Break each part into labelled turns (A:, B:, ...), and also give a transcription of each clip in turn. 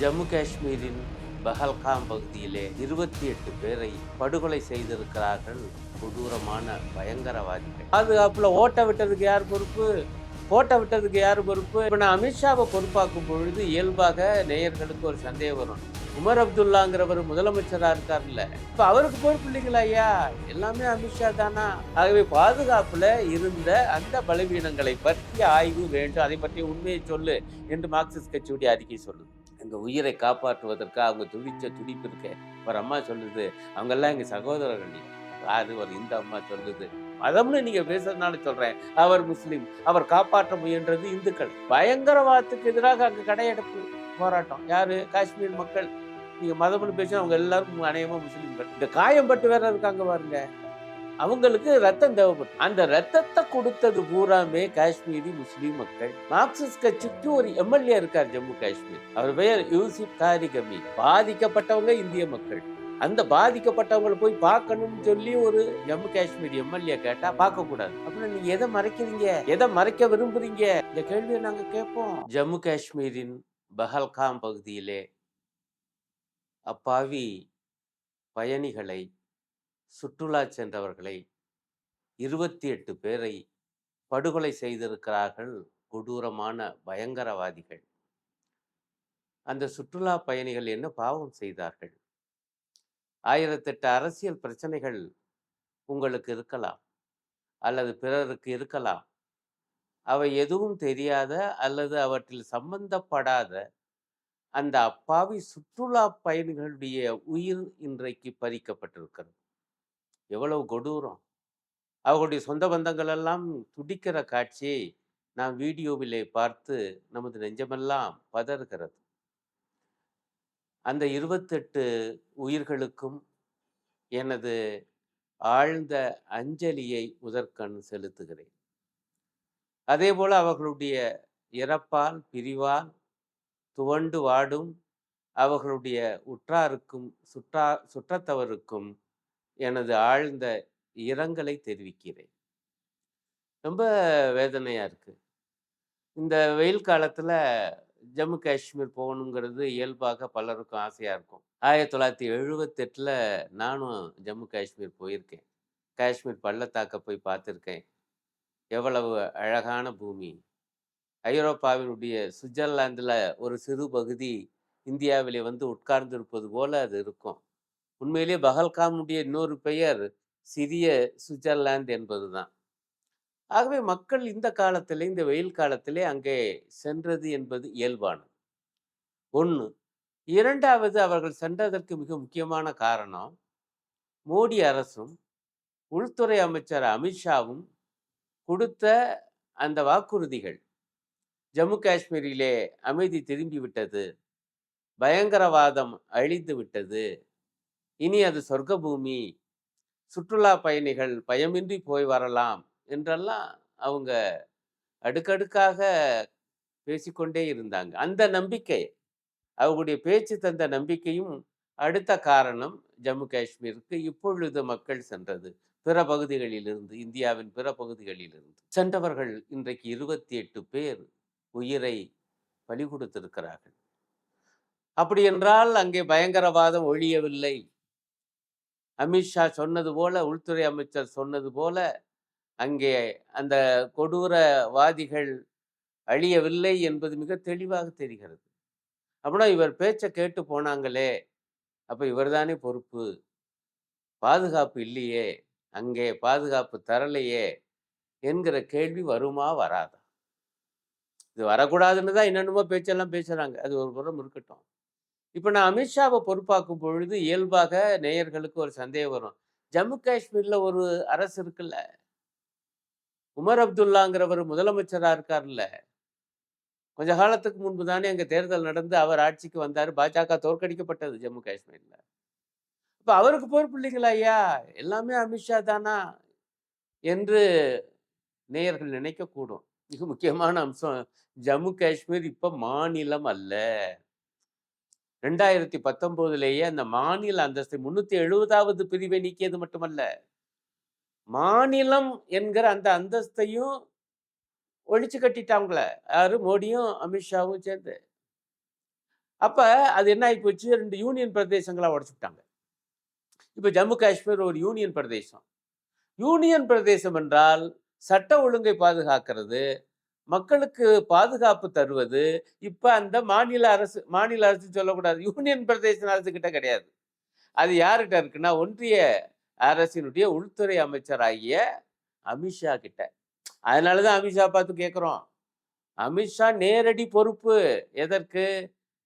A: ஜம்மு காஷ்மீரின் பஹல்காம் பகுதியிலே இருபத்தி எட்டு பேரை படுகொலை செய்திருக்கிறார்கள் கொடூரமான பயங்கரவாதிகள். பாதுகாப்புல ஓட்ட விட்டதுக்கு யார் பொறுப்பு? போட்ட விட்டதுக்கு யார் பொறுப்பு? இப்ப நான் அமித்ஷாவை பொறுப்பாக்கும் பொழுது இயல்பாக நேயர்களுக்கு ஒரு சந்தேகம் வரும். உமர் அப்துல்லாங்கிறவர் முதலமைச்சரா இருக்கார்ல. இப்ப அவருக்கு பொறுப்பு இல்லைங்களா ஐயா? எல்லாமே அமித்ஷா தானா? ஆகவே பாதுகாப்புல இருந்த அந்த பலவீனங்களை பற்றி ஆய்வு வேண்டும். அதை பற்றி உண்மையை சொல்லு என்று மார்க்சிஸ்ட் கட்சியுடைய அறிக்கை சொல்லுது. எங்கள் உயிரை காப்பாற்றுவதற்காக அவங்க துடிச்ச துடிப்பு இருக்கு. ஒரு அம்மா சொல்லுது அவங்கெல்லாம் எங்கள் சகோதரர்கள் யாரு ஒரு இந்த அம்மா சொல்லுது. மதம்னு நீங்கள் பேசுறதுனால சொல்கிறேன் அவர் முஸ்லீம். அவர் காப்பாற்ற முயன்றது இந்துக்கள். பயங்கரவாதத்துக்கு எதிராக அங்கே கடையெடுப்பு போராட்டம். யார்? காஷ்மீர் மக்கள். நீங்கள் மதம்னு பேசினா அவங்க எல்லாரும் அநேகமாக முஸ்லீம்கள். இந்த காயம் பட்டு வேற இருக்காங்க பாருங்க. அவங்களுக்கு ரத்தம் தேவைப்படும். அந்த ரத்தத்தை கொடுத்தது பூராமே காஷ்மீரி முஸ்லீம் மக்கள். மார்க்சிஸ்ட் கட்சிக்கு ஒரு எம்எல்ஏ இருக்கார் ஜம்மு காஷ்மீர். அவர் பெயர் யூசிப் தாரிகமி பாதிக்கப்பட்டவங்க இந்திய மக்கள். அந்த பாதிக்கப்பட்டவங்களை போய் பார்க்கணும்னு சொல்லி ஒரு ஜம்மு காஷ்மீர் எம்எல்ஏ கேட்டா பார்க்க கூடாது. அப்புறம் நீங்க எதை மறைக்கிறீங்க? எதை மறைக்க விரும்புறீங்க? இந்த கேள்வியை நாங்க கேட்போம். ஜம்மு காஷ்மீரின் பஹல்காம் பகுதியிலே அப்பாவி பயணிகளை சுற்றுலா சென்றவர்களை இருபத்தி எட்டு பேரை படுகொலை செய்திருக்கிறார்கள் கொடூரமான பயங்கரவாதிகள். அந்த சுற்றுலா பயணிகள் என்ன பாவம் செய்தார்கள்? ஆயிரத்தெட்டு அரசியல் பிரச்சனைகள் உங்களுக்கு இருக்கலாம் அல்லது பிறருக்கு இருக்கலாம். அவை எதுவும் தெரியாத அல்லது அவற்றில் சம்பந்தப்படாத அந்த அப்பாவி சுற்றுலா பயணிகளுடைய உயிர் இன்றைக்கு பறிக்கப்பட்டிருக்கிறது. எவ்வளவு கொடூரம். அவர்களுடைய சொந்த பந்தங்கள் எல்லாம் துடிக்கிற காட்சியை நாம் வீடியோவிலே பார்த்து நமது நெஞ்சமெல்லாம் பதறுகிறது. அந்த இருபத்தெட்டு உயிர்களுக்கும் எனது ஆழ்ந்த அஞ்சலியை முதற்கண் செலுத்துகிறேன். அதே போல அவர்களுடைய இறப்பால் பிரிவால் துவண்டு வாடும் அவர்களுடைய உற்றாருக்கும் சுற்றா சுற்றத்தவருக்கும் எனது ஆழ்ந்த இரங்கலை தெரிவிக்கிறேன். ரொம்ப வேதனையாக இருக்குது இந்த வெயில் காலத்தில் ஜம்மு காஷ்மீர் போகணுங்கிறது இயல்பாக பலருக்கும் ஆசையாக இருக்கும். ஆயிரத்தி தொள்ளாயிரத்தி எழுபத்தெட்டுல நானும் ஜம்மு காஷ்மீர் போயிருக்கேன். காஷ்மீர் பள்ளத்தாக்க போய் பார்த்துருக்கேன். எவ்வளவு அழகான பூமி. ஐரோப்பாவினுடைய சுவிட்சர்லாந்தில் ஒரு சிறு பகுதி இந்தியாவிலே வந்து உட்கார்ந்திருப்பது போல அது இருக்கும். உண்மையிலேயே பகல்காமுடைய இன்னொரு பெயர் சிறிய சுவிட்சர்லாந்து என்பதுதான். ஆகவே மக்கள் இந்த காலத்திலே இந்த வெயில் காலத்திலே அங்கே சென்றது என்பது இயல்பானது. ஒன்று இரண்டாவது அவர்கள் சென்றதற்கு மிக முக்கியமான காரணம் மோடி அரசும் உள்துறை அமைச்சர் அமித்ஷாவும் கொடுத்த அந்த வாக்குறுதிகள் ஜம்மு காஷ்மீரிலே அமைதி திரும்பி விட்டது பயங்கரவாதம் அழிந்து விட்டது இனி அது சொர்க்க பூமி சுற்றுலா பயணிகள் பயமின்றி போய் வரலாம் என்றெல்லாம் அவங்க அடுக்கடுக்காக பேசிக்கொண்டே இருந்தாங்க. அந்த நம்பிக்கை அவர்களுடைய பேச்சு தந்த நம்பிக்கையும் அடுத்த காரணம் ஜம்மு காஷ்மீருக்கு இப்பொழுது மக்கள் சென்றது. பிற பகுதிகளிலிருந்து இந்தியாவின் பிற பகுதிகளிலிருந்து. சென்றவர்கள் இன்றைக்கு இருபத்தி எட்டு பேர் உயிரை பலி கொடுத்திருக்கிறார்கள். அப்படி என்றால் அங்கே பயங்கரவாதம் ஒழியவில்லை. அமித்ஷா சொன்னது போல உள்துறை அமைச்சர் சொன்னது போல அங்கே அந்த கொடூரவாதிகள் அழியவில்லை என்பது மிக தெளிவாக தெரிகிறது. அப்படின்னா இவர் பேச்சை கேட்டு போனாங்களே அப்ப இவர்தானே பொறுப்பு. பாதுகாப்பு இல்லையே அங்கே பாதுகாப்பு தரலையே என்கிற கேள்வி வருமா வராதா? இது வரக்கூடாதுன்னு தான் என்னென்னமோ பேச்செல்லாம் பேசுகிறாங்க அது ஒரு புறம் இருக்கட்டும் இப்போ நான் அமித்ஷாவை பொறுப்பாக்கும் பொழுது இயல்பாக நேயர்களுக்கு ஒரு சந்தேகம் வரும். ஜம்மு காஷ்மீர்ல ஒரு அரசு இருக்குல்ல? உமர் அப்துல்லாங்கிறவர் முதலமைச்சரா இருக்கார்ல கொஞ்ச காலத்துக்கு முன்பு தானே அங்கே தேர்தல் நடந்து அவர் ஆட்சிக்கு வந்தார். பாஜக தோற்கடிக்கப்பட்டது ஜம்மு காஷ்மீர்ல. இப்ப அவருக்கு பொறுப்பு இல்லைங்களா ஐயா? எல்லாமே அமித்ஷா தானா? என்று நேயர்கள் நினைக்கக்கூடும். மிக முக்கியமான அம்சம் ஜம்மு காஷ்மீர் இப்ப மாநிலம் அல்ல. ரெண்டாயிரத்தி பத்தொன்பதுலேயே அந்த மாநில அந்தஸ்தை முன்னூத்தி எழுபதாவது பிரிவை நீக்கியது மட்டுமல்ல. மாநிலம் என்கிற அந்த அந்தஸ்தையும் ஒழிச்சு கட்டிட்டாங்கள. யாரு? மோடியும் அமித்ஷாவும் சேர்ந்து. அப்ப அது என்ன ஆகி போச்சு? ரெண்டு யூனியன் பிரதேசங்களா உடச்சுட்டாங்க இப்ப ஜம்மு காஷ்மீர் ஒரு யூனியன் பிரதேசம். யூனியன் பிரதேசம் என்றால் சட்ட ஒழுங்கை பாதுகாக்கிறது மக்களுக்கு பாதுகாப்பு தருவது இப்போ அந்த மாநில அரசு மாநில அரசு சொல்லக்கூடாது. யூனியன் பிரதேச அரசு கிட்ட கிடையாது. அது யார்கிட்ட இருக்குன்னா ஒன்றிய அரசினுடைய உள்துறை அமைச்சராகிய அமித்ஷா கிட்ட. அதனாலதான் அமித்ஷா பார்த்து கேட்குறோம். அமித்ஷா நேரடி பொறுப்பு. எதற்கு?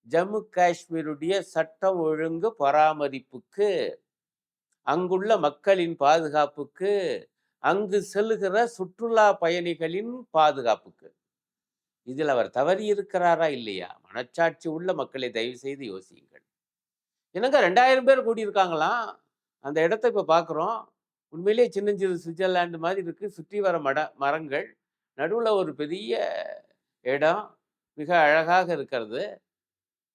A: ஜம்மு காஷ்மீருடைய சட்டம் ஒழுங்கு பராமரிப்புக்கு அங்குள்ள மக்களின் பாதுகாப்புக்கு அங்கு செல்லுகிற சுற்றுலா பயணிகளின் பாதுகாப்புக்கு. இதில் அவர் தவறி இருக்கிறாரா இல்லையா? மனச்சாட்சி உள்ள மக்களை தயவு செய்து யோசியுங்கள். என்னங்க ரெண்டாயிரம் பேர் கூடியிருக்காங்களாம் அந்த இடத்த இப்போ பார்க்குறோம் உண்மையிலேயே சின்னஞ்சிறு சுவிட்சர்லாந்து மாதிரி இருக்குது சுற்றி வர மட மரங்கள் நடுவில் ஒரு பெரிய இடம் மிக அழகாக இருக்கிறது.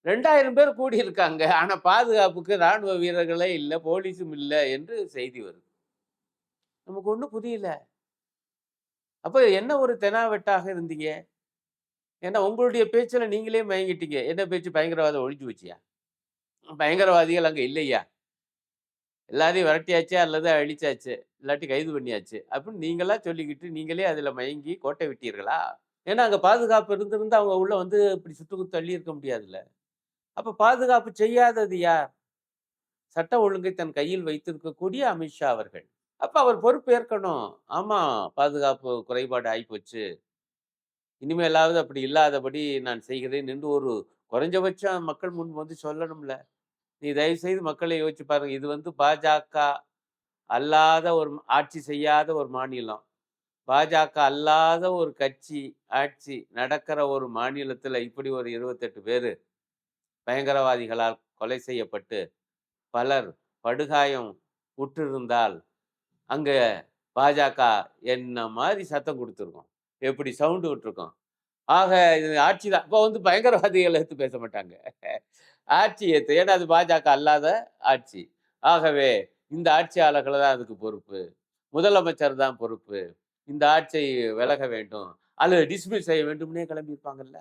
A: ரெண்டாயிரம் பேர் கூடியிருக்காங்க. ஆனால் பாதுகாப்புக்கு இராணுவ வீரர்களே இல்லை போலீஸும் இல்லை என்று செய்தி வருது. நமக்கு ஒன்றும் புரியல. அப்போ என்ன ஒரு தெனாவெட்டாக இருந்தீங்க? ஏன்னா உங்களுடைய பேச்சில் நீங்களே மயங்கிட்டீங்க. என்ன பேச்சு? பயங்கரவாதம் ஒழிஞ்சு வச்சியா பயங்கரவாதிகள் அங்கே இல்லையா? எல்லாரையும் விரட்டியாச்சு? அல்லது அழிச்சாச்சு? இல்லாட்டி கைது பண்ணியாச்சு? அப்படின்னு நீங்களா சொல்லிக்கிட்டு நீங்களே அதில் மயங்கி கோட்டை விட்டீர்களா ஏன்னா அங்கே பாதுகாப்பு இருந்திருந்து அவங்க உள்ள வந்து இப்படி சுட்டு தள்ளி இருக்க முடியாதுல்ல. அப்போ பாதுகாப்பு செய்யாதது யார்? சட்ட ஒழுங்கை தன் கையில் வைத்திருக்கக்கூடிய அமித்ஷா அவர்கள். அப்போ அவர் பொறுப்பு ஏற்கணும். ஆமாம் பாதுகாப்பு குறைபாடு ஆகிப்போச்சு இனிமேலாவது அப்படி இல்லாதபடி நான் செய்கிறேன் என்று ஒரு குறைஞ்சபட்சம் மக்கள் முன் வந்து சொல்லணும்ல. நீ தயவு செய்து மக்களை யோசிச்சு பாருங்க. இது வந்து பாஜக அல்லாத ஒரு ஆட்சி செய்யாத ஒரு மாநிலம். பாஜக அல்லாத ஒரு கட்சி ஆட்சி நடக்கிற ஒரு மாநிலத்தில் இப்படி ஒரு இருபத்தெட்டு பேர் பயங்கரவாதிகளால் கொலை செய்யப்பட்டு பலர் படுகாயம் உற்றிருந்தால் அங்கே பாஜக என்ன மாதிரி சத்தம் கொடுத்துருக்கோம்? எப்படி சவுண்டு விட்டுருக்கோம்? ஆக இது ஆட்சி தான். இப்போ வந்து பயங்கரவாதிகள் எடுத்து பேச மாட்டாங்க. ஆட்சி ஏற்று ஏன்னா அது பாஜக அல்லாத ஆட்சி. ஆகவே இந்த ஆட்சியாளர்களை தான் அதுக்கு பொறுப்பு. முதலமைச்சர் தான் பொறுப்பு. இந்த ஆட்சியை விலக வேண்டும். அல்லது டிஸ்மிஸ் செய்ய வேண்டும்னே கிளம்பியிருப்பாங்கல்ல?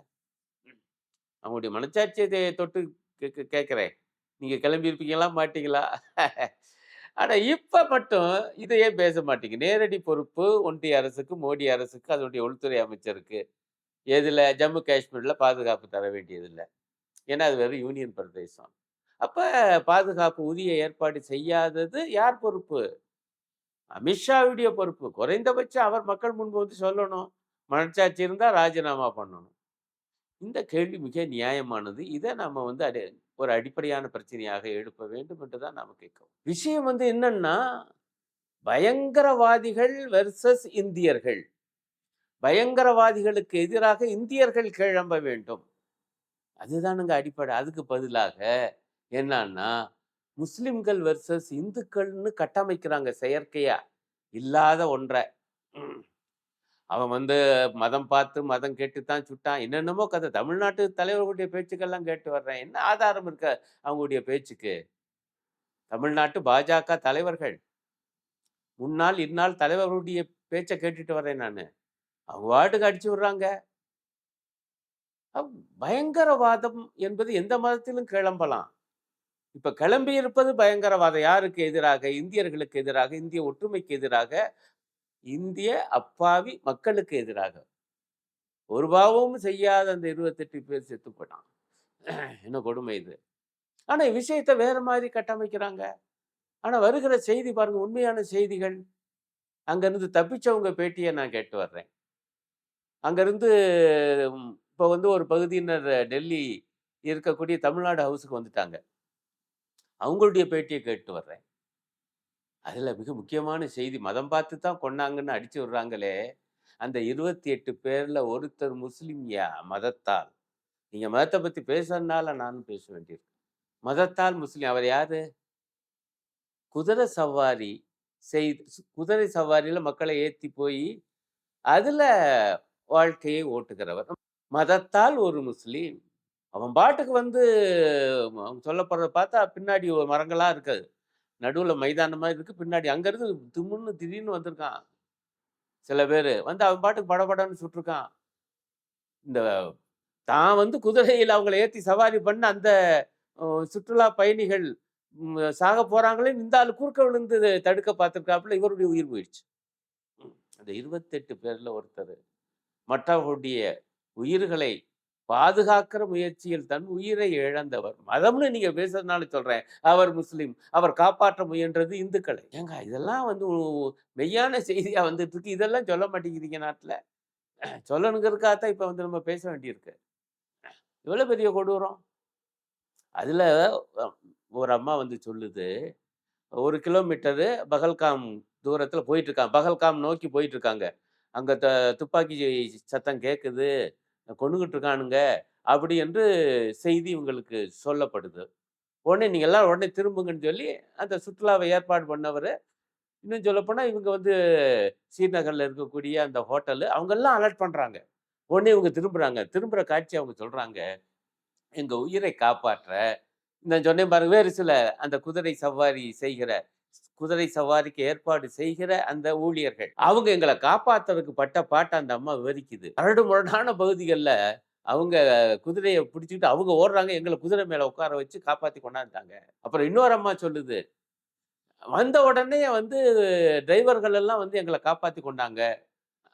A: அவங்களுடைய மனச்சாட்சியை தொட்டு கேட்குறேன். நீங்கள் கிளம்பியிருப்பீங்களா? மாட்டீங்களா? ஆனால் இப்போ மட்டும் இதையே பேச மாட்டீங்க. நேரடி பொறுப்பு ஒன்றிய அரசுக்கு மோடி அரசுக்கு அதனுடைய உள்துறை அமைச்சருக்கு. எதில்? ஜம்மு காஷ்மீரில் பாதுகாப்பு தர வேண்டியதில்லை. ஏன்னா அது வெறும் யூனியன் பிரதேசம். அப்போ பாதுகாப்பு உரிய ஏற்பாடு செய்யாதது யார் பொறுப்பு? அமித்ஷாவுடைய பொறுப்பு. குறைந்தபட்சம் அவர் மக்கள் முன்பு வந்து சொல்லணும். மனச்சாட்சி இருந்தால் ராஜினாமா பண்ணணும். இந்த கேள்வி மிக நியாயமானது. இதை நம்ம வந்து அடி ஒரு அடிப்படையான பிரச்சனையாக எழுப்ப வேண்டும் என்று தான் நாம் விஷயம் வந்து என்னன்னா பயங்கரவாதிகள் வெர்சஸ் இந்தியர்கள். பயங்கரவாதிகளுக்கு எதிராக இந்தியர்கள் கிளம்ப வேண்டும். அதுதானுங்க அடிப்படை. அதுக்கு பதிலாக என்னன்னா முஸ்லிம்கள் வெர்சஸ் இந்துக்கள்னு கட்டமைக்கிறாங்க செயற்கையா. இல்லாத ஒன்றை. அவன் வந்து மதம் பார்த்து மதம் கேட்டு தான் சுட்டான். என்னென்னமோ கதை. தமிழ்நாட்டு தலைவர்களுடைய பேச்சுக்கெல்லாம் கேட்டு வர்றேன். என்ன ஆதாரம் இருக்க அவங்களுடைய பேச்சுக்கு? தமிழ்நாட்டு பாஜக தலைவர்கள். முன்னாள் இந்நாள் தலைவர்களுடைய பேச்சை கேட்டுட்டு வர்றேன் நான். அவங்க வாட்டுக்கு அடிச்சு விடுறாங்க. பயங்கரவாதம் என்பது எந்த மதத்திலும் கிளம்பலாம். இப்ப கிளம்பி இருப்பது பயங்கரவாதம். யாருக்கு எதிராக? இந்தியர்களுக்கு எதிராக இந்திய ஒற்றுமைக்கு எதிராக இந்திய அப்பாவி மக்களுக்கு எதிராக. ஒரு பாவமும் செய்யாத அந்த இருபத்தெட்டு பேர் செத்து போட்டான் என்ன கொடுமை இது? ஆனா விஷயத்தை வேற மாதிரி கட்டமைக்கிறாங்க. ஆனா வருகிற செய்தி பாருங்க உண்மையான செய்திகள். அங்கிருந்து தப்பிச்சவங்க பேட்டியை நான் கேட்டு வர்றேன். அங்கிருந்து இப்போ வந்து ஒரு பகுதியினர் டெல்லி இருக்கக்கூடிய தமிழ்நாடு ஹவுஸுக்கு வந்துட்டாங்க. அவங்களுடைய பேட்டியை கேட்டு வர்றேன். அதில் மிக முக்கியமான செய்தி மதம் பார்த்து தான் கொண்டாங்கன்னு அடிச்சு விடுறாங்களே. அந்த இருபத்தி எட்டு பேரில் ஒருத்தர் முஸ்லீம் யா மதத்தால்? நீங்கள் மதத்தை பற்றி பேசுறதுனால நானும் பேச வேண்டியிருக்கு. மதத்தால் முஸ்லீம் அவர் யாரு? குதிரை சவாரி செய்து குதிரை சவாரியில் மக்களை ஏற்றி போய் அதில் வாழ்க்கையை ஓட்டுகிறவர். மதத்தால் ஒரு முஸ்லீம். அவன் பாட்டுக்கு வந்து சொல்லப்படுறத பார்த்தா பின்னாடி ஒரு மரங்களாக இருக்காது. நடுவில் மைதானமாக இருக்குது பின்னாடி அங்கேருந்து திமுன்னு திடீர்னு வந்திருக்கான். சில பேர். வந்து அவன் பாட்டுக்கு படபடன்னு சுட்டிருக்கான். இந்த தான் வந்து குதிரையில் அவங்கள ஏற்றி சவாரி பண்ண அந்த சுற்றுலா பயணிகள் சாக போகிறாங்களே இந்த ஆள் குறுக்க விழுந்து தடுக்க பார்த்துருக்காப்புல இவருடைய உயிர் போயிடுச்சு. அந்த இருபத்தெட்டு பேரில் ஒருத்தர். மற்றவர்களுடைய உயிர்களை பாதுகாக்கிற முயற்சியில் தன் உயிரை இழந்தவர். மதம்னு நீங்க பேசுறதுனால சொல்றேன். அவர் முஸ்லீம். அவர் காப்பாற்ற முயன்றது இந்துக்களை. ஏங்க இதெல்லாம் வந்து மெய்யான செய்தியா வந்துட்டு இருக்கு. இதெல்லாம் சொல்ல மாட்டேங்கிறீங்க நாட்டுல. சொல்லணுங்கிறதுக்காகத்தான் இப்ப வந்து நம்ம பேச வேண்டியிருக்கு. எவ்வளோ பெரிய கொடூரம்? அதுல ஒரு அம்மா வந்து சொல்லுது. ஒரு கிலோமீட்டரு பகல்காம் தூரத்துல போயிட்டுருக்காங்க பகல்காம் நோக்கி போயிட்டு இருக்காங்க. அங்க த துப்பாக்கி சத்தம் கேட்குது கொண்டுகிட்டு இருக்கானுங்க அப்படி என்று செய்தி இவங்களுக்கு சொல்லப்படுது. உடனே நீங்கள் எல்லாம் உடனே திரும்புங்கன்னு சொல்லி அந்த சுற்றுலாவை ஏற்பாடு பண்ணவர் இன்னும் சொல்லப்போனால் இவங்க வந்து ஸ்ரீநகரில் இருக்கக்கூடிய அந்த ஹோட்டலு அவங்கெல்லாம் அலர்ட் பண்ணுறாங்க உடனே இவங்க திரும்புகிறாங்க திரும்புகிற காட்சி அவங்க சொல்கிறாங்க எங்கள் உயிரை காப்பாற்ற. நான் சொன்னேன் பாருங்க வேறு சில அந்த குதிரை சவாரி செய்கிற குதிரை சவாரிக்கு ஏற்பாடு செய்கிற அந்த ஊழியர்கள். அவங்க எங்களை காப்பாத்துறதுக்கு பட்ட பாட்டை அந்த அம்மா விவரிக்குது. அரடு முரடான பகுதிகளில் அவங்க குதிரையை பிடிச்சிக்கிட்டு அவங்க ஓடுறாங்க எங்களை குதிரை மேலே உட்கார வச்சு காப்பாற்றி கொண்டாந்துட்டாங்க. அப்புறம் இன்னொரு அம்மா சொல்லுது வந்த உடனே வந்து டிரைவர்கள் எல்லாம் வந்து எங்களை காப்பாற்றி கொண்டாங்க.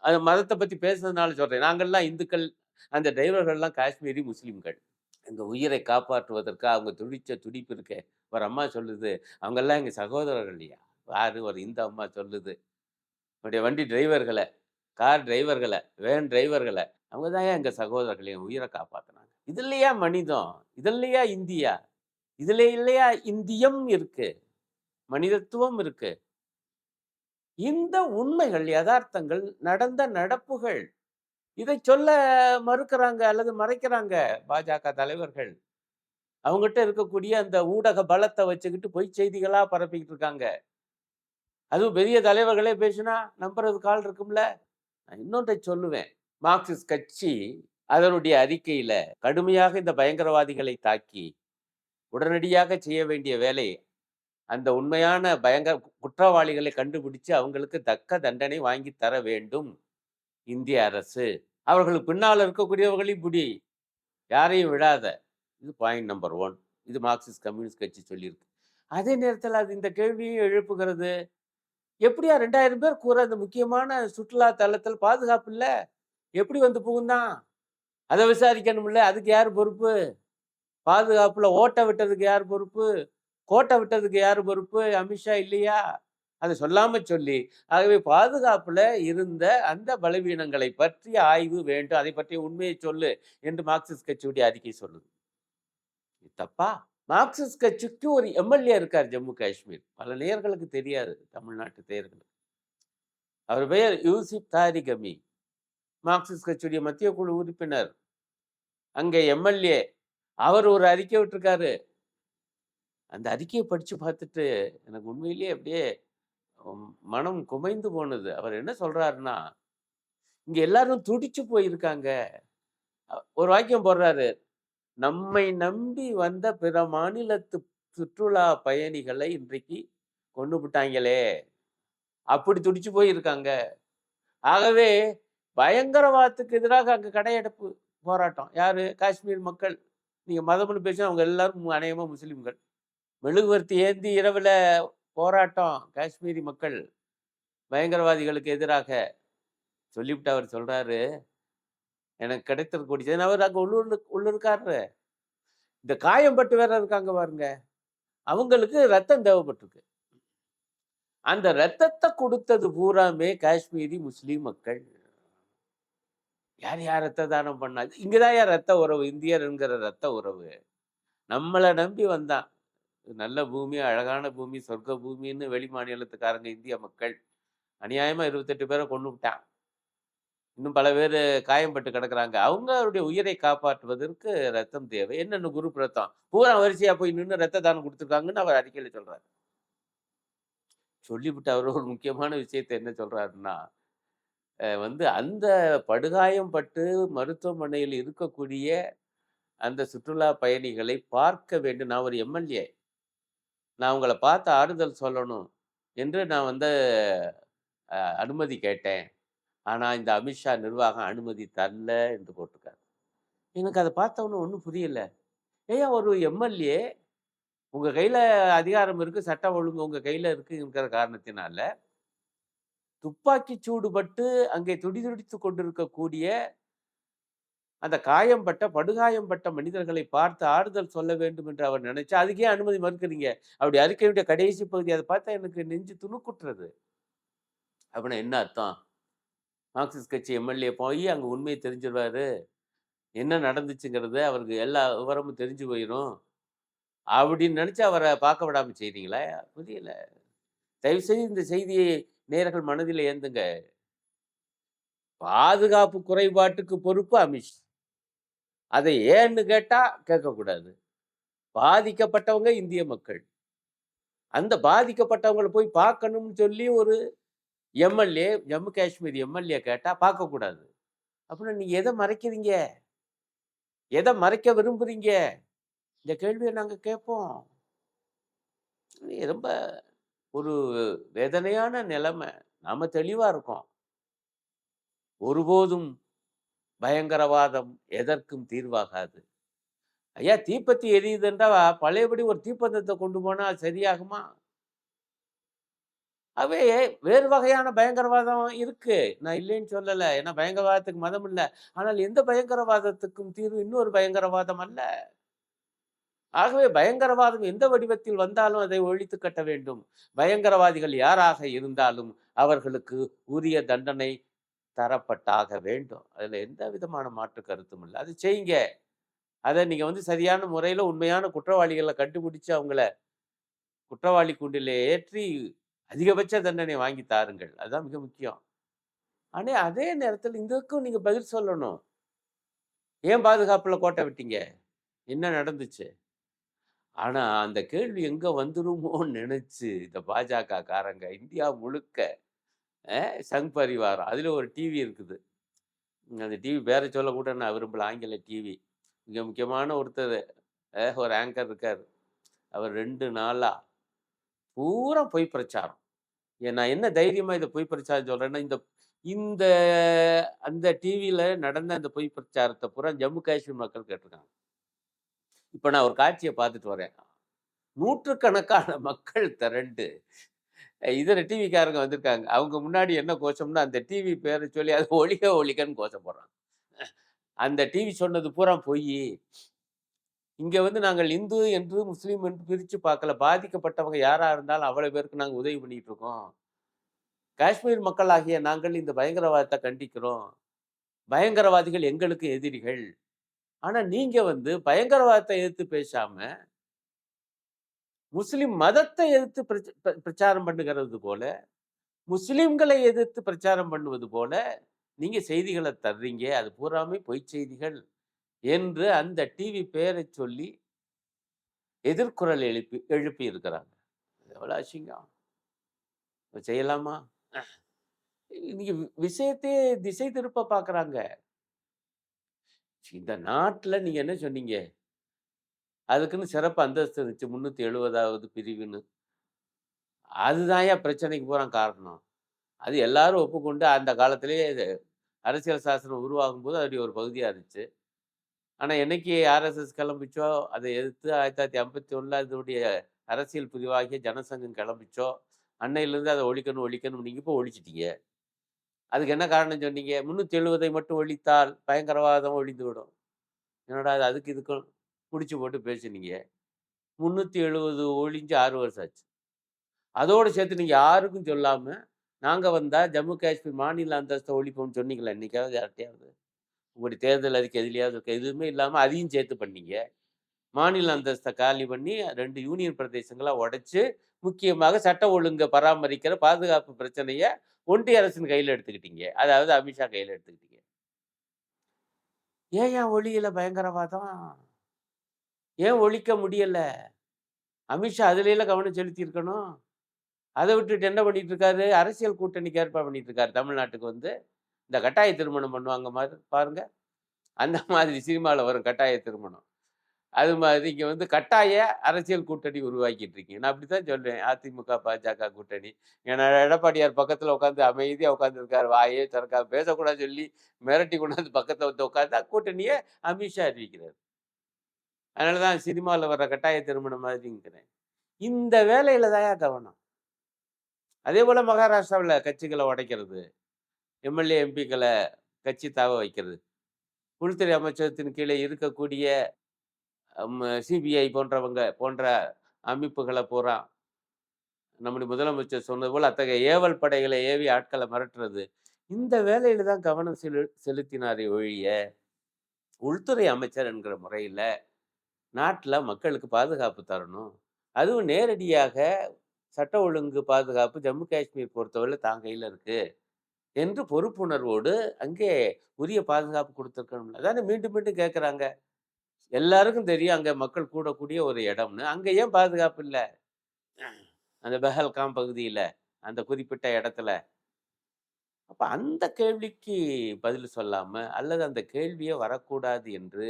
A: அது மதத்தை பற்றி பேசுனதுனால சொல்கிறேன் நாங்கள்லாம் இந்துக்கள். அந்த டிரைவர்கள்லாம் காஷ்மீரி முஸ்லீம்கள். எங்கள் உயிரை காப்பாற்றுவதற்கு அவங்க துடிச்ச துடிப்பு இருக்கே ஒரு அம்மா சொல்லுது அவங்கெல்லாம் எங்கள் சகோதரர்கள் இல்லையா? யாரு ஒரு இந்த அம்மா சொல்லுது. என்னுடைய வண்டி டிரைவர்களை கார் டிரைவர்களை வேன் டிரைவர்களை அவங்க தான் எங்கள் சகோதரர்கள் என் உயிரை காப்பாத்துனாங்க? இது இல்லையா மனிதம்? இது இல்லையா இந்தியா? இதுல இல்லையா இந்தியம் இருக்கு? மனிதத்துவம் இருக்கு? இந்த உண்மைகள் யதார்த்தங்கள் நடந்த நடப்புகள். இதை சொல்ல மறுக்கிறாங்க அல்லது மறைக்கிறாங்க பாஜக தலைவர்கள். அவங்ககிட்ட இருக்கக்கூடிய அந்த ஊடக பலத்தை வச்சுக்கிட்டு பொய் செய்திகளாக பரப்பிக்கிட்டு இருக்காங்க. அதுவும் பெரிய தலைவர்களே பேசினா நம்புறது கால் இருக்கும்ல. நான் இன்னொன்றை சொல்லுவேன். மார்க்சிஸ்ட் கட்சி அதனுடைய அறிக்கையில கடுமையாக இந்த பயங்கரவாதிகளை தாக்கி உடனடியாக செய்ய வேண்டிய வேலை அந்த உண்மையான பயங்கர குற்றவாளிகளை கண்டுபிடிச்சு அவங்களுக்கு தக்க தண்டனை வாங்கி தர வேண்டும். இந்திய அரசு. அவர்களுக்கு பின்னால் இருக்கக்கூடியவர்களையும் இப்படி. யாரையும் விடாத. இது பாயிண்ட் நம்பர் ஒன் இது மார்க்சிஸ்ட் கம்யூனிஸ்ட் கட்சி சொல்லியிருக்கு. அதே நேரத்தில் அது இந்த கேள்வியும் எழுப்புகிறது. எப்படியா ரெண்டாயிரம் பேர் கூற அந்த முக்கியமான சுற்றுலா தளத்தில் பாதுகாப்பு இல்லை? எப்படி வந்து புகுந்தான்? அதை விசாரிக்கணும்ல அதுக்கு யார் பொறுப்பு? பாதுகாப்பில் ஓட்டை விட்டதுக்கு யார் பொறுப்பு? கோட்டை விட்டதுக்கு யார் பொறுப்பு? அமித்ஷா இல்லையா? அதை சொல்லாமல் சொல்லி ஆகவே பாதுகாப்பில் இருந்த அந்த பலவீனங்களை பற்றி ஆய்வு வேண்டும். அதை பற்றிய உண்மையை சொல்லு என்று மார்க்சிஸ்ட் கட்சியுடைய அறிக்கை சொல்லுது. இது தப்பா? மார்க்சிஸ்ட் கட்சிக்கு ஒரு எம்எல்ஏ இருக்கார் ஜம்மு காஷ்மீர். பல நேர்களுக்கு தெரியாது தமிழ்நாட்டு தேர்தல். அவர் பெயர் யூசிப் தாரிகமி மார்க்சிஸ்ட் கட்சியுடைய மத்திய குழு உறுப்பினர். அங்கே எம்எல்ஏ. அவர் ஒரு அறிக்கை விட்டுருக்காரு. அந்த அறிக்கையை படித்து பார்த்துட்டு எனக்கு உண்மையிலேயே அப்படியே மனம் குமைந்து போனது. அவர் என்ன சொல்கிறாருன்னா இங்கே எல்லாரும் துடிச்சு போயிருக்காங்க. ஒரு வாக்கியம் போடுறாரு. நம்மை நம்பி வந்த பிற மாநிலத்து சுற்றுலா பயணிகளை இன்றைக்கு கொண்டு விட்டாங்களே அப்படி துடிச்சு போயிருக்காங்க. ஆகவே பயங்கரவாதத்துக்கு எதிராக அங்கே கடையெடுப்பு போராட்டம். யாரு? காஷ்மீர் மக்கள். நீங்க மதம்னு பேசி அவங்க எல்லாரும் அநேகமா முஸ்லீம்கள். மெழுகுவர்த்தி ஏந்தி இரவுல போராட்டம் காஷ்மீரி மக்கள் பயங்கரவாதிகளுக்கு எதிராக சொல்லிவிட்டு அவர் சொல்றாரு. எனக்கு கிடைத்திருக்கூடிய அவர் அங்க உள்ளூர் உள்ளூர்காரரு. இந்த காயம்பட்டு வேற இருக்காங்க பாருங்க. அவங்களுக்கு ரத்தம் தேவைப்பட்டிருக்கு. அந்த ரத்தத்தை கொடுத்தது பூராமே காஷ்மீரி முஸ்லீம் மக்கள். யார் யார் ரத்த தானம் பண்ணாது இங்கதான் யார் ரத்த உறவு? இந்தியர் என்கிற ரத்த உறவு. நம்மளை நம்பி வந்தான். நல்ல பூமி அழகான பூமி சொர்க்க பூமின்னு வெளி மாநிலத்துக்காரங்க இந்திய மக்கள். அநியாயமா இருபத்தெட்டு பேரை கொண்டு விட்டான் இன்னும் பல பேர் காயம்பட்டு கிடக்குறாங்க. அவங்களுடைய உயிரை காப்பாற்றுவதற்கு ரத்தம் தேவை. என்னென்ன குரூப் ரத்தம் பூரா வரிசையா போய் நின்று ரத்த தானம் கொடுத்துருக்காங்கன்னு அவர் அறிக்கையில சொல்றாரு. சொல்லிவிட்டு அவர் ஒரு முக்கியமான விஷயத்தை என்ன சொல்றாருன்னா வந்து அந்த படுகாயம் பட்டு மருத்துவமனையில் இருக்கக்கூடிய அந்த சுற்றுலா பயணிகளை பார்க்க வேண்டும். நான் ஒரு எம்எல்ஏ. நான் உங்களை பார்த்து ஆறுதல் சொல்லணும் என்று நான் வந்து அனுமதி கேட்டேன். ஆனால் இந்த அமித்ஷா நிர்வாகம் அனுமதி தரல என்று போட்டிருக்காரு. எனக்கு அதை பார்த்தவொன்னு ஒன்றும் புரியல. ஏன் ஒரு எம்எல்ஏ உங்கள் கையில் அதிகாரம் இருக்குது சட்டம் ஒழுங்கு உங்கள் கையில் இருக்குங்கிற காரணத்தினால துப்பாக்கி சூடுபட்டு அங்கே துடி துடித்து கொண்டிருக்கக்கூடிய அந்த காயம்பட்ட படுகாயம்பட்ட மனிதர்களை பார்த்து ஆறுதல் சொல்ல வேண்டும் என்று அவர் நினைச்சா அதுக்கே அனுமதி மறுக்கிறீங்க. அப்படி அறிக்கையுடைய கடைசி பகுதி அதை பார்த்தா எனக்கு நெஞ்சு துணுக்குட்டுறது. அப்படின்னா என்ன அர்த்தம்? மார்க்சிஸ்ட் கட்சி எம்எல்ஏ போய் அங்கே உண்மையை தெரிஞ்சிருவாரு. என்ன நடந்துச்சுங்கிறது அவருக்கு எல்லா விவரமும் தெரிஞ்சு போயிடும் அப்படின்னு நினச்சி அவரை பார்க்க விடாமல் செய்கிறீங்களா புரியல. தயவுசெய்து இந்த செய்தியை நேர்கள் மனதில் ஏந்துங்க. பாதுகாப்பு குறைபாட்டுக்கு பொறுப்பு அமிஷ் அதை ஏன்னு கேட்டால் கேட்கக்கூடாது. பாதிக்கப்பட்டவங்க இந்திய மக்கள். அந்த பாதிக்கப்பட்டவங்களை போய் பார்க்கணும்னு சொல்லி ஒரு எம்எல்ஏ ஜம்மு காஷ்மீர் எம்எல்ஏ கேட்டால் பார்க்கக்கூடாது. அப்படின்னா நீ எதை மறைக்கிறீங்க? எதை மறைக்க விரும்புறீங்க? இந்த கேள்வியை நாங்கள் கேட்போம். ரொம்ப ஒரு வேதனையான நிலைமை. நாம் தெளிவாக இருக்கோம். ஒருபோதும் பயங்கரவாதம் எதற்கும் தீர்வாகாது. ஐயா தீப்பத்தி எரியுதுன்றா பழையபடி ஒரு தீப்பந்தத்தை கொண்டு போனால் சரியாகுமா? அவே வேறு வகையான பயங்கரவாதம் இருக்கு. நான் இல்லைன்னு சொல்லலை. ஏன்னா பயங்கரவாதத்துக்கு மதம் இல்லை. ஆனால் எந்த பயங்கரவாதத்துக்கும் தீர்வு இன்னொரு பயங்கரவாதம் அல்ல. ஆகவே பயங்கரவாதம் எந்த வடிவத்தில் வந்தாலும் அதை ஒழித்து கட்ட வேண்டும். பயங்கரவாதிகள் யாராக இருந்தாலும் அவர்களுக்கு உரிய தண்டனை தரப்பட்டாக வேண்டும். அதில் எந்த விதமான மாற்று கருத்தும் இல்லை. அது செய்யுங்க. அதை நீங்கள் வந்து சரியான முறையில் உண்மையான குற்றவாளிகளை கண்டுபிடிச்சு அவங்கள குற்றவாளி கூண்டில் ஏற்றி அதிகபட்ச தண்டனை வாங்கி தாருங்கள். அதுதான் மிக முக்கியம். ஆனால் அதே நேரத்தில் இதுக்கும் நீங்கள் பதில் சொல்லணும். ஏன் பாதுகாப்பில் கோட்டை விட்டீங்க? என்ன நடந்துச்சு? ஆனால் அந்த கேள்வி எங்கே வந்துருமோன்னு நினச்சி இந்த பாஜக காரங்க இந்தியா முழுக்க சங் பரிவாரம். அதில் ஒரு டிவி இருக்குது. அந்த டிவி பேரை சொல்லக்கூட நான் விரும்பல. ஆங்கில டிவி மிக முக்கியமான ஒருத்தர் ஒரு ஆங்கர் இருக்கார். அவர் ரெண்டு நாளாக பூரா பொய் பிரச்சாரம். நான் என்ன தைரியமாக இதை பொய் பிரச்சாரம் சொல்கிறேன்னா இந்த இந்த அந்த டிவியில் நடந்த அந்த பொய் பிரச்சாரத்தை பூரா ஜம்மு காஷ்மீர் மக்கள் கேட்டிருக்காங்க. இப்போ நான் ஒரு காட்சியை பார்த்துட்டு வரேன். நூற்றுக்கணக்கான மக்கள் திரண்டு. இதர டிவிக்காரங்க வந்திருக்காங்க. அவங்க முன்னாடி என்ன கோஷம்னா அந்த டிவி பேரை சொல்லி அது ஒழிக ஒழிக்கன்னு கோஷம் போடுறாங்க அந்த டிவி சொன்னது பூரா பொய். இங்கே வந்து நாங்கள் இந்து என்று முஸ்லீம் என்று பிரித்து பார்க்கல. பாதிக்கப்பட்டவங்க யாராக இருந்தாலும் அவ்வளோ பேருக்கு நாங்கள் உதவி பண்ணிட்டு இருக்கோம். காஷ்மீர் மக்களாகிய நாங்கள் இந்த பயங்கரவாதத்தை கண்டிக்கிறோம். பயங்கரவாதிகள் எங்களுக்கு எதிரிகள். ஆனால் நீங்கள் வந்து பயங்கரவாதத்தை எதிர்த்து பேசாமல் முஸ்லிம் மதத்தை எதிர்த்து பிரச்சாரம் பண்ணுகிறது போல முஸ்லிம்களை எதிர்த்து பிரச்சாரம் பண்ணுவது போல நீங்கள் செய்திகளை தர்றீங்க. அது பூராமே பொய் செய்திகள். என்று அந்த டிவி பேரை சொல்லி எதிர்குரல் எழுப்பி எழுப்பி இருக்கிறாங்க எவ்வளோ அசிங்கம். செய்யலாமா? நீங்க விஷயத்தையே திசை திருப்ப பார்க்குறாங்க இந்த நாட்டில் நீங்க என்ன சொன்னீங்க? அதுக்குன்னு சிறப்பு அந்தஸ்து இருந்துச்சு முந்நூற்றி எழுபதாவது பிரிவுன்னு. அதுதான் ஏன் பிரச்சனைக்கு பூரா காரணம். அது எல்லாரும் ஒப்புக்கொண்டு அந்த காலத்திலேயே அரசியல் சாசனம் உருவாகும் போது அதோடைய ஒரு பகுதியாக இருந்துச்சு. ஆனால் என்னைக்கு ஆர்எஸ்எஸ் கிளம்பிச்சோ அதை எதிர்த்து ஆயிரத்தி தொள்ளாயிரத்தி ஐம்பத்தி ஒன்றில் அதனுடைய அரசியல் பிரிவாகிய ஜனசங்கம் கிளம்பிச்சோ அன்னையிலேருந்து அதை ஒழிக்கணும் ஒழிக்கணும் நீங்கள் இப்போ ஒழிச்சிட்டீங்க. அதுக்கு என்ன காரணம் சொன்னீங்க? முந்நூற்றி எழுபதை மட்டும் ஒழித்தால் பயங்கரவாதம் ஒழிந்து விடும் என்னடா அது அதுக்கு இதுக்கும் பிடிச்சி போட்டு பேசுனீங்க. முந்நூற்றி எழுபது ஒழிஞ்சு ஆறு வருஷம் ஆச்சு. அதோடு சேர்த்து நீங்கள் யாருக்கும் சொல்லாமல் நாங்கள் வந்தால் ஜம்மு காஷ்மீர் மாநில அந்தஸ்தை ஒழிப்போம்னு சொன்னீங்களா? இன்றைக்காவது யார்ட்டையாவது உங்களுடைய தேர்தல் அதுக்கு எதுலையாவது எதுவுமே இல்லாமல் அதையும் சேர்த்து பண்ணீங்க. மாநில அந்தஸ்தை காலி பண்ணி ரெண்டு யூனியன் பிரதேசங்களாக உடைச்சு முக்கியமாக சட்ட ஒழுங்கை பராமரிக்கிற பாதுகாப்பு பிரச்சனையை ஒன்றிய அரசின் கையில் எடுத்துக்கிட்டீங்க. அதாவது அமித்ஷா கையில் எடுத்துக்கிட்டீங்க. ஏன் ஏன் ஒளியில பயங்கரவாதம் ஏன் ஒழிக்க முடியல? அமித்ஷா அதுல கவனம் செலுத்தி இருக்கணும் அதை விட்டுட்டு என்ன பண்ணிட்டு இருக்காரு? அரசியல் கூட்டணிக்கு ஏற்பாடு பண்ணிட்டு இருக்காரு தமிழ்நாட்டுக்கு வந்து. இந்த கட்டாய திருமணம் பண்ணுவாங்க மாதிரி பாருங்க. அந்த மாதிரி சினிமாவில் வரும் கட்டாய திருமணம். அது மாதிரி இங்கே வந்து கட்டாய அரசியல் கூட்டணி உருவாக்கிட்டு இருக்கீங்க. நான் அப்படி தான் சொல்றேன் அதிமுக பாஜக கூட்டணி. ஏன்னா எடப்பாடியார் பக்கத்தில் உட்காந்து அமைதியாக உட்காந்துருக்காரு வாயே திறக்கா பேசக்கூடாது சொல்லி மிரட்டி கொண்டாந்து பக்கத்தில் வந்து உட்காந்து கூட்டணியை அமித்ஷா அறிவிக்கிறார். அதனால தான் சினிமாவில் வர்ற கட்டாய திருமணம் மாதிரிங்கிறேன். இந்த வேலையில் தான் கவனம். அதே போல மகாராஷ்டிராவில் கட்சிகளை உடைக்கிறது. எம்எல்ஏ எம்பிக்களை கட்சி தாவ வைக்கிறது. உள்துறை அமைச்சகத்தின் கீழே இருக்கக்கூடிய சிபிஐ போன்றவங்க போன்ற அமைப்புகளை பூரா நம்முடைய முதலமைச்சர் சொன்னது போல் அத்தகைய ஏவல் படைகளை ஏவி ஆட்களை மிரட்டுறது. இந்த வேலையில தான் கவனம் செலு செலுத்தினாரே ஒழிய உள்துறை அமைச்சர் என்கிற முறையில் நாட்டில் மக்களுக்கு பாதுகாப்பு தரணும். அதுவும் நேரடியாக சட்ட ஒழுங்கு பாதுகாப்பு ஜம்மு காஷ்மீர் பொறுத்தவரை தான் கையில் இருக்குது என்று பொறுப்புணர்வோடு அங்கே உரிய பாதுகாப்பு கொடுத்துருக்கணும்ல அதானே மீண்டும் மீண்டும் கேட்குறாங்க. எல்லாருக்கும் தெரியும் அங்கே மக்கள் கூடக்கூடிய ஒரு இடம்னு. அங்கே ஏன் பாதுகாப்பு இல்லை? அந்த பெஹல்காம் பகுதியில் அந்த குறிப்பிட்ட இடத்துல. அப்போ அந்த கேள்விக்கு பதில் சொல்லாமல் அல்லது அந்த கேள்வியே வரக்கூடாது என்று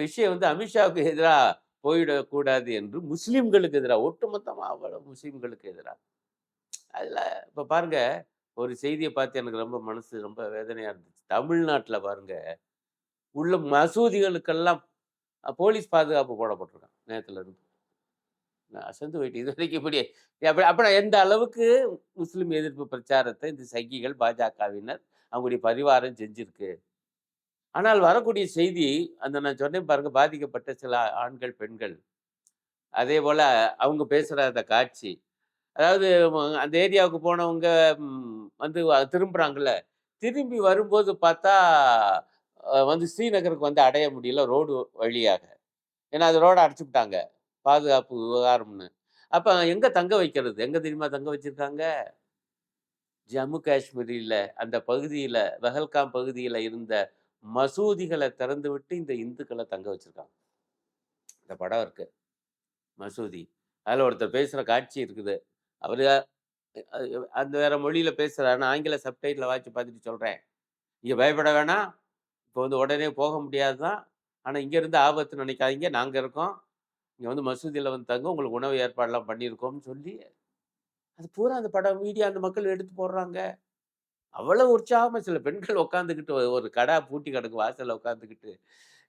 A: விஷயம் வந்து அமித்ஷாவுக்கு எதிராக போயிடக்கூடாது என்று முஸ்லீம்களுக்கு எதிராக ஒட்டுமொத்தமாக அவ்வளோ முஸ்லீம்களுக்கு எதிராக அதில் இப்போ பாருங்கள் ஒரு செய்தியை பார்த்து எனக்கு ரொம்ப மனசு ரொம்ப வேதனையாக இருந்துச்சு. தமிழ்நாட்டில் பாருங்க உள்ள மசூதிகளுக்கெல்லாம் போலீஸ் பாதுகாப்பு போடப்பட்டிருக்கான் நேரத்தில் இருந்து. நான் அசந்து போயிட்டு இது வரைக்கும் இப்படி அப்படி அப்புறம் எந்த அளவுக்கு முஸ்லீம் எதிர்ப்பு பிரச்சாரத்தை இந்த சங்கிகள் பாஜகவினர் அவங்களுடைய பரிவாரம் செஞ்சிருக்கு. ஆனால் வரக்கூடிய செய்தி அந்த நான் சொன்னேன் பாருங்க பாதிக்கப்பட்ட சில ஆண்கள் பெண்கள். அதே போல் அவங்க பேசுகிற அந்த காட்சி. அதாவது அந்த ஏரியாவுக்கு போனவங்க வந்து திரும்புகிறாங்கல்ல திரும்பி வரும்போது பார்த்தா வந்து ஸ்ரீநகருக்கு வந்து அடைய முடியல ரோடு வழியாக. ஏன்னா அது ரோடை அடைச்சிவிட்டாங்க பாதுகாப்பு விவகாரம்னு. அப்போ எங்கே தங்க வைக்கிறது? எங்கே தெரியுமா தங்க வச்சுருக்காங்க? ஜம்மு காஷ்மீரில் அந்த பகுதியில் வெஹல்காம் பகுதியில் இருந்த மசூதிகளை திறந்து விட்டு இந்த இந்துக்களை தங்க வச்சுருக்காங்க. இந்த படம் இருக்குது மசூதி. அதில் ஒருத்தர் பேசுகிற காட்சி இருக்குது. அவர் அந்த வேற மொழியில் பேசுகிறாருன்னு ஆங்கில சப்டைட்டில் வாட்சி பார்த்துட்டு சொல்கிறேன் இங்கே பயப்பட வேணாம் இப்போ வந்து உடனே போக முடியாது தான் ஆனால் இங்கேருந்து ஆபத்து நினைக்காதீங்க. நாங்கள் இருக்கோம். இங்கே வந்து மசூதியில் வந்து தங்க உங்களுக்கு உணவு ஏற்பாடெல்லாம் பண்ணியிருக்கோம்னு சொல்லி. அது பூரா அந்த படம் மீடியா அந்த மக்கள் எடுத்து போடுறாங்க. அவ்வளோ உற்சாகமாக சில பெண்கள் உட்காந்துக்கிட்டு ஒரு கடா பூட்டி கிடக்கு வாசலில் உட்காந்துக்கிட்டு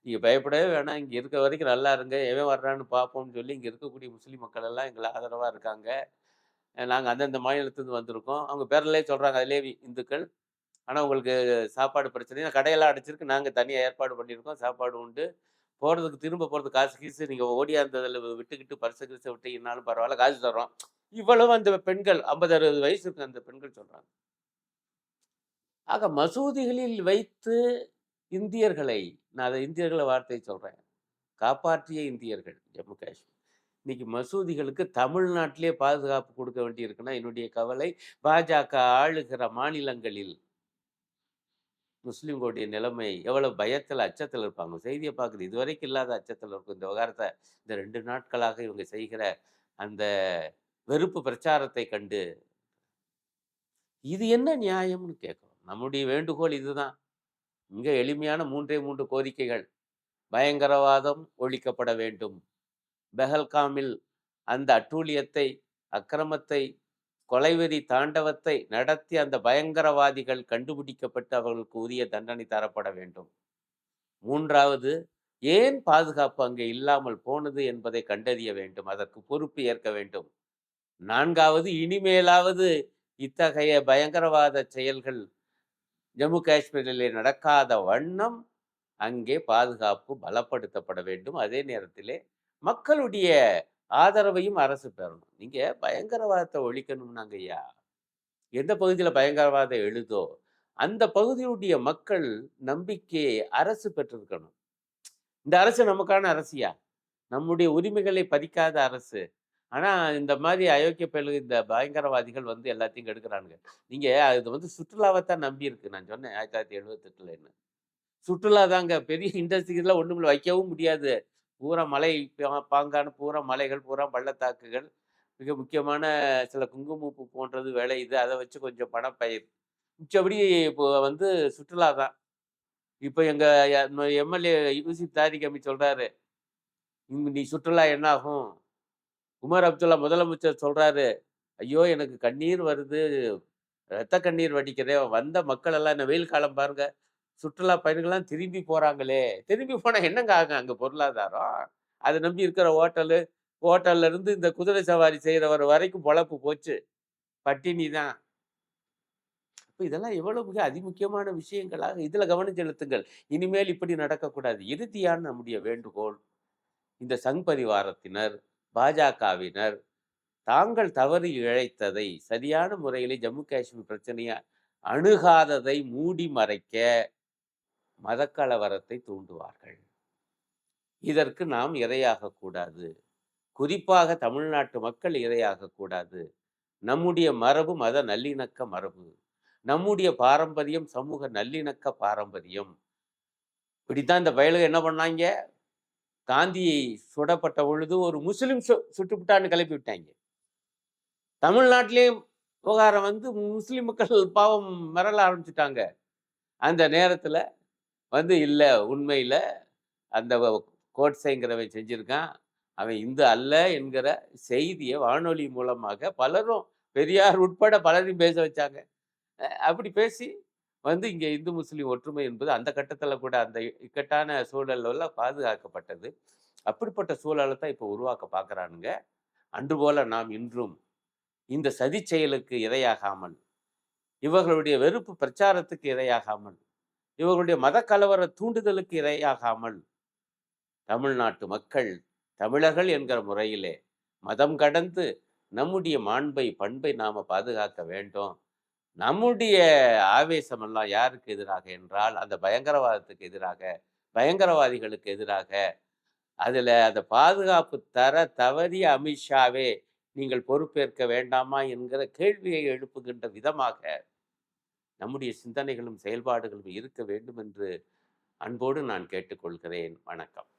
A: நீங்கள் பயப்படவே வேணாம். இங்கே இருக்க வரைக்கும் நல்லா இருங்க. எவன் வர்றான்னு பார்ப்போம்னு சொல்லி இங்கே இருக்கக்கூடிய முஸ்லீம் மக்கள் எல்லாம் எங்களை ஆதரவாக இருக்காங்க. நாங்கள் அந்தந்த மாநிலத்துலேருந்து வந்திருக்கோம். அவங்க பேர்லயே சொல்கிறாங்க அதிலே இந்துக்கள். ஆனால் உங்களுக்கு சாப்பாடு பிரச்சனை கடையெல்லாம் அடைச்சிருக்கு. நாங்கள் தனியாக ஏற்பாடு பண்ணியிருக்கோம். சாப்பாடு உண்டு. போகிறதுக்கு திரும்ப போகிறதுக்கு காசு கீசு நீங்கள் ஓடியாந்ததில் விட்டுக்கிட்டு பரிசு கிரிசை விட்டீங்கன்னாலும் பரவாயில்ல. காசு தர்றோம். இவ்வளவு அந்த பெண்கள் ஐம்பது அறுபது வயசு இருக்கு அந்த பெண்கள் சொல்கிறாங்க ஆக மசூதிகளில் வைத்து இந்தியர்களை நான் அதை இந்தியர்களை வார்த்தை சொல்கிறேன் காப்பாற்றிய இந்தியர்கள் ஜம்மு காஷ்மீர். இன்னைக்கு மசூதிகளுக்கு தமிழ்நாட்டிலே பாதுகாப்பு கொடுக்க வேண்டியிருக்குன்னா என்னுடைய கவலை பாஜக ஆளுகிற மாநிலங்களில் முஸ்லீம்களுடைய நிலைமை எவ்வளவு பயத்தில் அச்சத்தில் இருப்பாங்க. செய்தியை பார்க்குது. இதுவரைக்கும் இல்லாத அச்சத்தில் இருக்கும். இந்த விவகாரத்தை இந்த ரெண்டு நாட்களாக இவங்க செய்கிற அந்த வெறுப்பு பிரச்சாரத்தை கண்டு இது என்ன நியாயம்னு கேட்குறோம். நம்முடைய வேண்டுகோள் இதுதான். மிக எளிமையான மூன்றே மூன்று கோரிக்கைகள். பயங்கரவாதம் ஒழிக்கப்பட வேண்டும். பெஹல்காமில் அந்த அட்டூழியத்தை அக்கிரமத்தை கொலைவெறி தாண்டவத்தை நடத்தி அந்த பயங்கரவாதிகள் கண்டுபிடிக்கப்பட்டு அவர்களுக்கு உரிய தண்டனை தரப்பட வேண்டும். மூன்றாவது ஏன் பாதுகாப்பு அங்கே இல்லாமல் போனது என்பதை கண்டறிய வேண்டும். அதற்கு பொறுப்பு ஏற்க வேண்டும். நான்காவது இனிமேலாவது இத்தகைய பயங்கரவாத செயல்கள் ஜம்மு காஷ்மீரிலே நடக்காத வண்ணம் அங்கே பாதுகாப்பு பலப்படுத்தப்பட வேண்டும். அதே நேரத்திலே மக்களுடைய ஆதரவையும் அரசு பெறணும். நீங்க பயங்கரவாதத்தை ஒழிக்கணும்னாங்க ஐயா எந்த பகுதியில் பயங்கரவாதம் எழுதோ அந்த பகுதியுடைய மக்கள் நம்பிக்கையை அரசு பெற்றிருக்கணும். இந்த அரசு நமக்கான அரசியா? நம்முடைய உரிமைகளை பறிக்காத அரசு. ஆனால் இந்த மாதிரி அயோக்கிய பயலுக்கு இந்த பயங்கரவாதிகள் வந்து எல்லாத்தையும் கெடுக்கிறானுங்க. நீங்கள் அது வந்து சுற்றுலாவைத்தான் நம்பி இருக்கு நான் சொன்னேன் ஆயிரத்தி தொள்ளாயிரத்தி எழுபத்தெட்டுல என்ன சுற்றுலா தாங்க. பெரிய இண்டஸ்ட்ரிலாம் ஒன்றும் வைக்கவும் முடியாது. பூரா மலை பாங்கான பூரா மலைகள் பூரா பள்ளத்தாக்குகள் மிக முக்கியமான சில குங்குமப்பூ போன்றது வேலை இது அதை வச்சு கொஞ்சம் பணம் பயிர் மிச்சபடி இப்போ வந்து சுற்றுலா தான். இப்போ எங்கள் எம்எல்ஏ யூசி தாரிக் சொல்கிறாரு சொல்றாரு நீ சுற்றுலா என்ன ஆகும்? உமர் அப்துல்லா முதலமைச்சர் சொல்கிறாரு ஐயோ எனக்கு கண்ணீர் வருது ரத்த கண்ணீர் வடிக்கிறேன் வந்த மக்கள் எல்லாம் இந்த வெயில் காலம் பாருங்கள் சுற்றுலா பயணிகள்லாம் திரும்பி போறாங்களே. திரும்பி போனா என்னங்க ஆகும் அங்க பொருளாதாரம்? அதை நம்பி இருக்கிற ஹோட்டலு ஹோட்டல்ல இருந்து இந்த குதிரை சவாரி செய்கிறவர் வரைக்கும் பொழப்பு போச்சு. பட்டினி தான். அப்ப இதெல்லாம் எவ்வளவு மிக அதிமுக்கியமான விஷயங்களாக இதுல கவனம் செலுத்துங்கள். இனிமேல் இப்படி நடக்கக்கூடாது. இறுதியான நம்முடைய வேண்டுகோள் இந்த சங் பரிவாரத்தினர் பாஜகவினர் தாங்கள் தவறு இழைத்ததை சரியான முறையிலே ஜம்மு காஷ்மீர் பிரச்சனையை அணுகாததை மூடி மறைக்க மதக்கலவரத்தை தூண்டுவார்கள். இதற்கு நாம் இரையாக கூடாது. குறிப்பாக தமிழ்நாட்டு மக்கள் இரையாக கூடாது. நம்முடைய மரபு மத நல்லிணக்க மரபு. நம்முடைய பாரம்பரியம் சமூக நல்லிணக்க பாரம்பரியம். இப்படித்தான் இந்த பயலுக என்ன பண்ணாங்க? காந்தி சுடப்பட்ட பொழுது ஒரு முஸ்லிம் சு சுட்டுவிட்டான்னு கிளப்பி விட்டாங்க. தமிழ்நாட்டிலேயும் விவகாரம் வந்து முஸ்லிம் மக்கள் பாவம் மிரள ஆரம்பிச்சுட்டாங்க. அந்த நேரத்தில் வந்து இல்லை உண்மையில் அந்த கோட்ஸைங்கிறவன் செஞ்சுருக்கான். அவன் இந்து அல்ல என்கிற செய்தியை வானொலி மூலமாக பலரும் பெரியார் உட்பட பலரையும் பேச வச்சாங்க. அப்படி பேசி வந்து இங்கே இந்து முஸ்லீம் ஒற்றுமை என்பது அந்த கட்டத்தில் கூட அந்த இக்கட்டான சூழலில் பாதுகாக்கப்பட்டது. அப்படிப்பட்ட சூழலை தான் இப்போ உருவாக்க பார்க்குறானுங்க அன்று போல நாம் இன்றும் இந்த சதி செயலுக்கு இரையாகாமல் இவர்களுடைய வெறுப்பு பிரச்சாரத்துக்கு இரையாகாமல் இவர்களுடைய மத கலவர தூண்டுதலுக்கு இரையாகாமல் தமிழ்நாட்டு மக்கள் தமிழர்கள் என்கிற முறையிலே மதம் கடந்து நம்முடைய மாண்பை பண்பை நாம் பாதுகாக்க வேண்டும். நம்முடைய ஆவேசமெல்லாம் யாருக்கு எதிராக என்றால் அந்த பயங்கரவாதத்துக்கு எதிராக பயங்கரவாதிகளுக்கு எதிராக. அதில் அந்த பாதுகாப்பு தர தவறிய அமித்ஷாவே நீங்கள் பொறுப்பேற்க வேண்டாமா என்கிற கேள்வியை எழுப்புகின்ற விதமாக நம்முடைய சிந்தனைகளும் செயல்பாடுகளும் இருக்க வேண்டும் என்று அன்போடு நான் கேட்டுக்கொள்கிறேன். வணக்கம்.